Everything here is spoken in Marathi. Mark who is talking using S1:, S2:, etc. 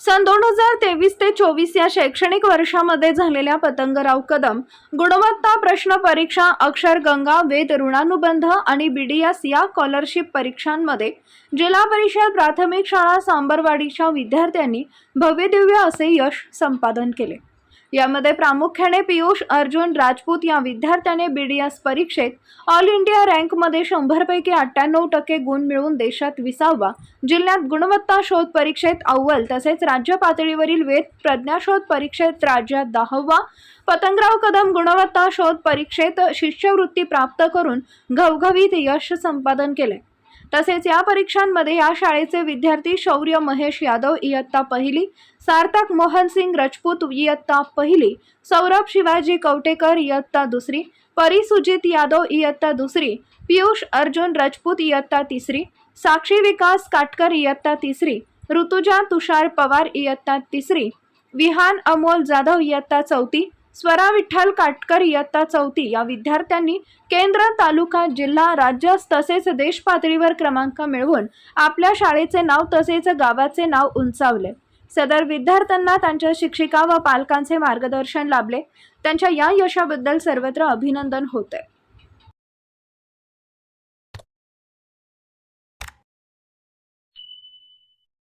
S1: सन दोन हजार तेवीस ते चोवीस या शैक्षणिक वर्षामध्ये झालेल्या पतंगराव कदम गुणवत्ता प्रश्न परीक्षा अक्षर गंगा वेद ऋणानुबंध आणि बीडीएस या स्कॉलरशिप परीक्षांमध्ये जिल्हा परिषद प्राथमिक शाळा सांबरवाडीच्या विद्यार्थ्यांनी भव्यदिव्य असे यश संपादन केले. यामध्ये प्रामुख्याने पियुष अर्जुन राजपूत या विद्यार्थ्याने बी डी एस परीक्षेत ऑल इंडिया रँकमध्ये शंभरपैकी अठ्ठ्याण्णव टक्के गुण मिळवून देशात विसावा. जिल्ह्यात गुणवत्ता शोध परीक्षेत अव्वल तसेच राज्य पातळीवरील वेद प्रज्ञाशोध परीक्षेत राज्यात दहावा. पतंगराव कदम गुणवत्ता शोध परीक्षेत शिष्यवृत्ती प्राप्त करून घवघवीत यश संपादन केले. तसेच या परीक्षांमध्ये या शाळेचे विद्यार्थी शौर्य महेश यादव इयत्ता पहिली सार्थक मोहनसिंग राजपूत इयत्ता पहिली सौरभ शिवाजी कवटेकर इयत्ता दुसरी परी सुजित यादव इयत्ता दुसरी पियुष अर्जुन राजपूत इयत्ता तिसरी साक्षी विकास काटकर इयत्ता तिसरी ऋतुजा तुषार पवार इयत्ता तिसरी विहान अमोल जाधव इयत्ता चौथी स्वरा विठ्ठल काटकर इयत्ता चौथी. या विद्यार्थ्यांनी केंद्र तालुका जिल्हा राज्य तसेच देश पातळीवर क्रमांक मिळवून आपल्या शाळेचे नाव तसेच गावाचे नाव उंचावले. सदर विद्यार्थ्यांना त्यांच्या शिक्षिका व पालकांचे मार्गदर्शन लाभले. त्यांच्या या यशाबद्दल सर्वत्र अभिनंदन होते.